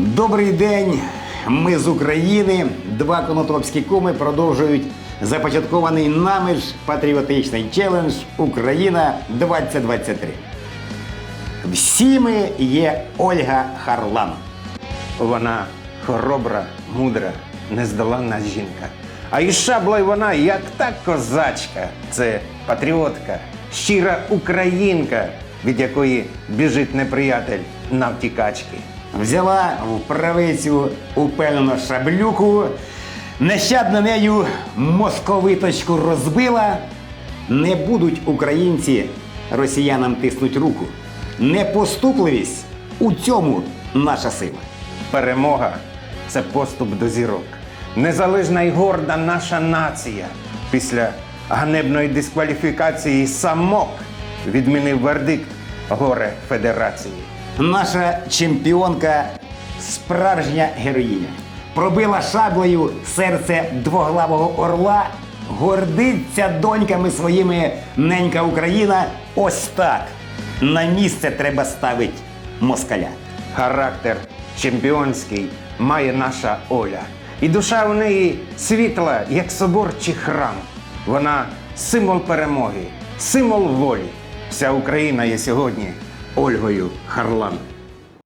Добрий день! Ми з України. Два конотопські куми продовжують започаткований нами ж патріотичний челендж Україна 2023. Всі ми є Ольга Харлан. Вона хоробра, мудра, нездоланна жінка. А із шаблею вона як та козачка. Це патріотка, щира українка, від якої біжить неприятель на втікачки. Взяла в правицю упевнено шаблюку, нещадно нею московиточку розбила. Не будуть українці росіянам тиснуть руку. Непоступливість у цьому наша сила. Перемога це поступ до зірок. Незалежна і горда наша нація. Після ганебної дискваліфікації самок відмінив вердикт горе Федерації. Наша чемпіонка справжня героїня. Пробила шаблею серце двоглавого орла, гордиться доньками своїми ненька Україна. Ось так. На місце треба ставити москаля. Характер чемпіонський має наша Оля. І душа у неї світла, як собор чи храм. Вона символ перемоги, символ волі. Вся Україна є сьогодні Ольгою Харлан.